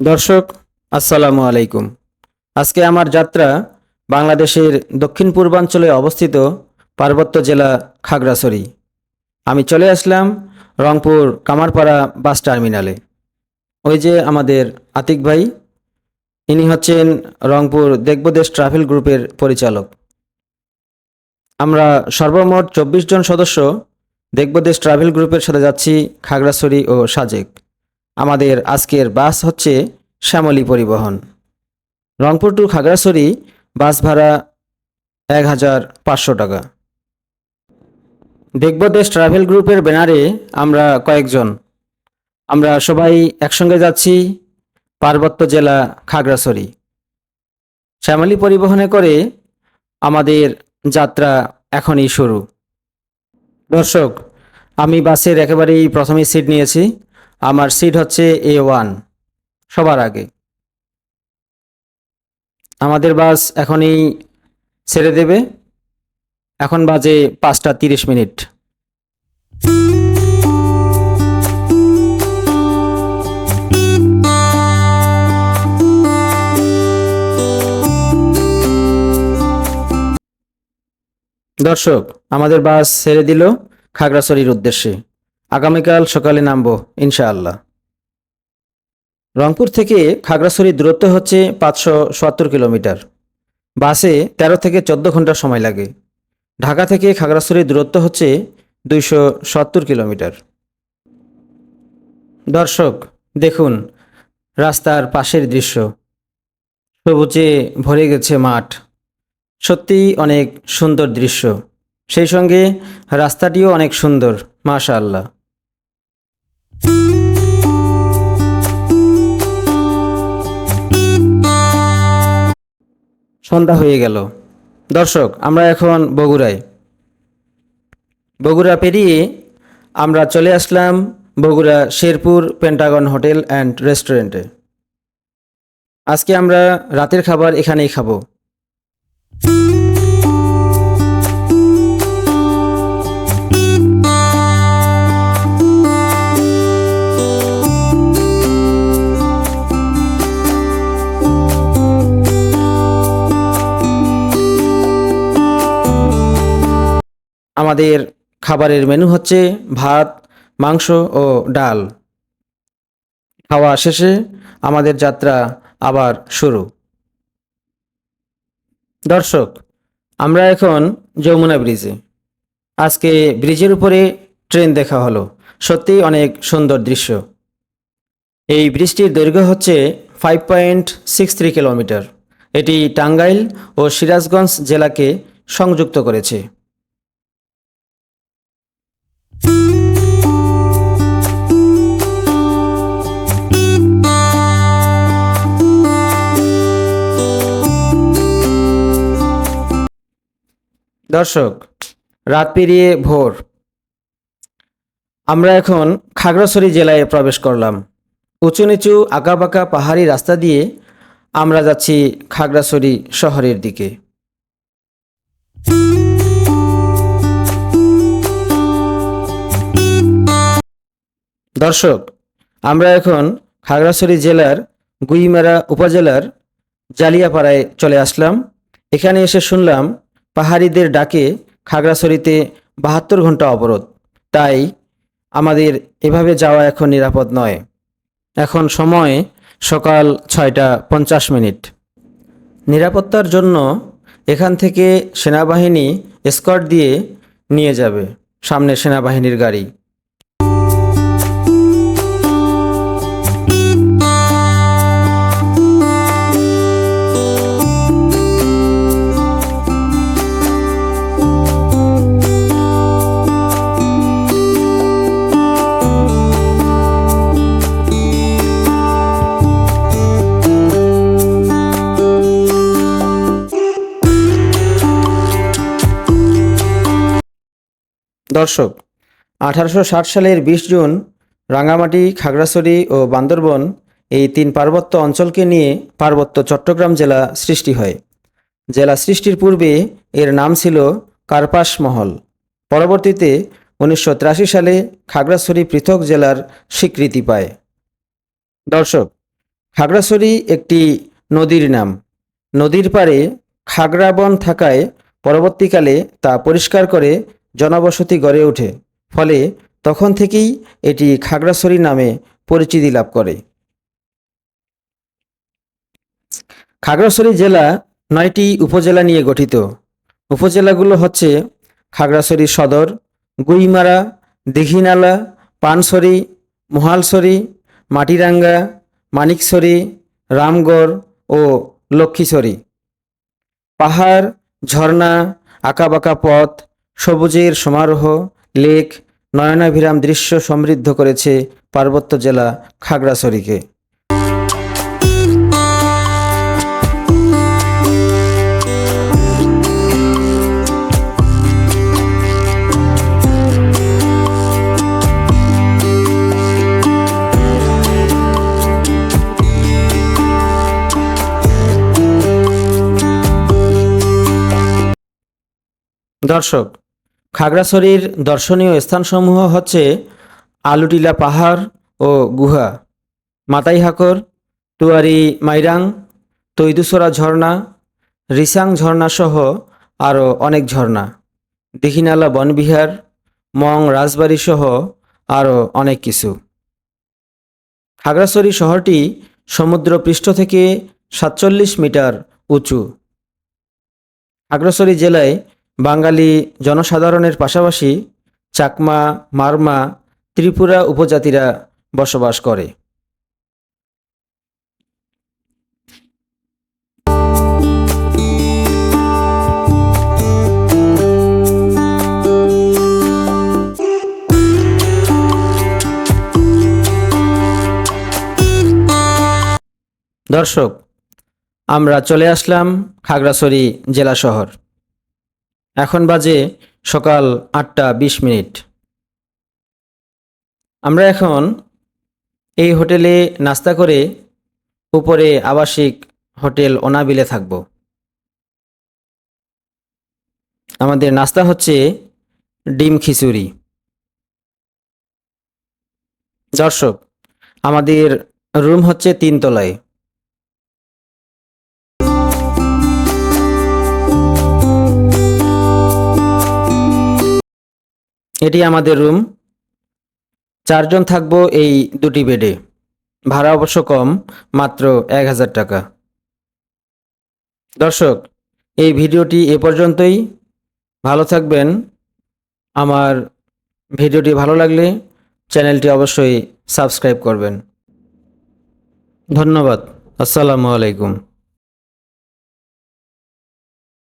দর্শক, আসসালামু আলাইকুম। আজকে আমার যাত্রা বাংলাদেশের দক্ষিণ পূর্বাঞ্চলে অবস্থিত পার্বত্য জেলা খাগড়াছড়ি। আমি চলে আসলাম রংপুর কামারপাড়া বাস টার্মিনালে। ওই যে আমাদের আতিক ভাই, ইনি হচ্ছেন রংপুর দেখবদেশ ট্রাভেল গ্রুপের পরিচালক। আমরা সর্বমোট চব্বিশ জন সদস্য দেখবদেশ ট্রাভেল গ্রুপের সাথে যাচ্ছি খাগড়াছড়ি ও সাজেক। আমাদের আজকের বাস হচ্ছে শ্যামলী পরিবহন। রংপুর টু খাগড়াছড়ি বাস ভাড়া এক হাজার পাঁচশো টাকা। দেখবদেশ ট্রাভেল গ্রুপের ব্যানারে আমরা কয়েকজন। আমরা সবাই একসঙ্গে যাচ্ছি পার্বত্য জেলা খাগড়াছড়ি। শ্যামলী পরিবহনে করে আমাদের যাত্রা এখনই শুরু। দর্শক, আমি বাসের একেবারেই প্রথমেই সিট নিয়েছি। আমার সিট হচ্ছে এ ওয়ান সবার আগে। আমাদের বাস এখনই ছেড়ে দেবে। এখন বাজে পাঁচটা তিরিশ মিনিট। দর্শক, আমাদের বাস ছেড়ে দিল খাগড়াছড়ির উদ্দেশ্যে। আগামীকাল সকালে নামবো, ইনশাআল্লাহ। রংপুর থেকে খাগড়াছড়ির দূরত্ব হচ্ছে পাঁচশো সত্তর কিলোমিটার। বাসে তেরো থেকে চোদ্দ ঘণ্টা সময় লাগে। ঢাকা থেকে খাগড়াছড়ির দূরত্ব হচ্ছে দুইশো সত্তর কিলোমিটার। দর্শক, দেখুন রাস্তার পাশের দৃশ্য। সবুজে ভরে গেছে মাঠ। সত্যিই অনেক সুন্দর দৃশ্য। সেই সঙ্গে রাস্তাটিও অনেক সুন্দর মাশা আল্লাহ সন্ধ্যা হয়ে গেল। দর্শক, আমরা এখন বগুড়ায়। বগুড়া পেরিয়ে আমরা চলে আসলাম Bogura Sherpur Pentagon hotel and রেস্টুরেন্টে। আজকে আমরা রাতের খাবার এখানেই খাব। আমাদের খাবারের মেনু হচ্ছে ভাত, মাংস ও ডাল। খাওয়া শেষে আমাদের যাত্রা আবার শুরু। দর্শক, আমরা এখন যমুনা ব্রিজে। আজকে ব্রিজের উপরে ট্রেন দেখা হলো। সত্যিই অনেক সুন্দর দৃশ্য। এই ব্রিজটির দৈর্ঘ্য হচ্ছে five point six three kilometre এটি টাঙ্গাইল ও সিরাজগঞ্জ জেলাকে সংযুক্ত করেছে। দর্শক, রাত পেরিয়ে ভোর। আমরা এখন খাগড়াছড়ি জেলায় প্রবেশ করলাম। উঁচু নিচু আঁকাবাঁকা পাহাড়ি রাস্তা দিয়ে আমরা যাচ্ছি খাগড়াছড়ি শহরের দিকে। দর্শক, আমরা এখন খাগড়াছড়ি জেলার গুইমেরা উপজেলার জালিয়াপাড়ায় চলে আসলাম। এখানে এসে শুনলাম পাহাড়িদের ডাকে খাগড়াছড়িতে বাহাত্তর ঘণ্টা অবরোধ। তাই আমাদের এভাবে যাওয়া এখন নিরাপদ নয়। এখন সময় সকাল ছয়টা পঞ্চাশ মিনিট। নিরাপত্তার জন্য এখান থেকে সেনাবাহিনী স্কট দিয়ে নিয়ে যাবে সামনে সেনাবাহিনীর গাড়ি। দর্শক, আঠারোশো ষাট সালের বিশ জুন রাঙামাটি খাগড়াছড়ি ও বান্দরবন এই তিন পার্বত্য অঞ্চলকে নিয়ে পার্বত্য চট্টগ্রাম জেলা সৃষ্টি হয়। জেলা সৃষ্টির পূর্বে এর নাম ছিল কার্পাস মহল। পরবর্তীতে উনিশশো তিরাশি সালে খাগড়াছড়ি পৃথক জেলার স্বীকৃতি পায়। দর্শক, খাগড়াছড়ি একটি নদীর নাম। নদীর পাড়ে খাগড়াবন থাকায় পরবর্তীকালে তা পরিষ্কার করে জনবসতি গড়ে ওঠে। ফলে তখন থেকেই এটি খাগড়াছড়ি নামে পরিচিতি লাভ করে। খাগড়াছড়ি জেলা নয়টি উপজেলা নিয়ে গঠিত। উপজেলাগুলো হচ্ছে খাগড়াছড়ি সদর, গুইমারা, দিঘিনালা, পানছড়ি, মহালছড়ি, মাটিরাঙ্গা, মানিকছড়ি, রামগড় ও লক্ষ্মীছড়ি। পাহাড়, ঝর্ণা, আঁকাবাঁকা পথ সবুজের সমারোহ লেক নয়নাভিরাম দৃশ্য সমৃদ্ধ করেছে পার্বত্য জেলা খাগড়াছড়িকে। দর্শক খাগড়াছড়ির দর্শনীয় স্থানসমূহ হচ্ছে আলুটিলা পাহাড় ও গুহা মাতাই হাকর টুয়ারি মাইরাং, তৈদুসরা ঝর্ণা, রিসাং ঝর্ণা সহ আরও অনেক ঝর্ণা, দিঘিনালা বনবিহার, মং রাজবাড়ি সহ আরও অনেক কিছু। খাগড়াছড়ি শহরটি সমুদ্রপৃষ্ঠ থেকে সাতচল্লিশ মিটার উঁচু। খাগড়াছড়ি জেলায় বাঙালি জনসাধারণের পাশাপাশি চাকমা, মারমা, ত্রিপুরা উপজাতিরা বসবাস করে। দর্শক, আমরা চলে আসলাম খাগড়াছড়ি জেলা শহর। এখন বাজে সকাল আটটা বিশ মিনিট। আমরা এখন এই হোটেলে নাস্তা করে উপরে আবাসিক হোটেল ওনাবিলে থাকব। আমাদের নাস্তা হচ্ছে ডিম খিচুড়ি। দর্শক, আমাদের রুম হচ্ছে তিনতলায়। এটি আমাদের রুম। চারজন থাকব এই দুটি বেডে। ভাড়া অবশ্য কম, মাত্র এক হাজার টাকা। দর্শক, এই ভিডিওটি এ পর্যন্তই। ভালো থাকবেন। আমার ভিডিওটি ভালো লাগলে চ্যানেলটি অবশ্যই সাবস্ক্রাইব করবেন। ধন্যবাদ। আসসালামু আলাইকুম।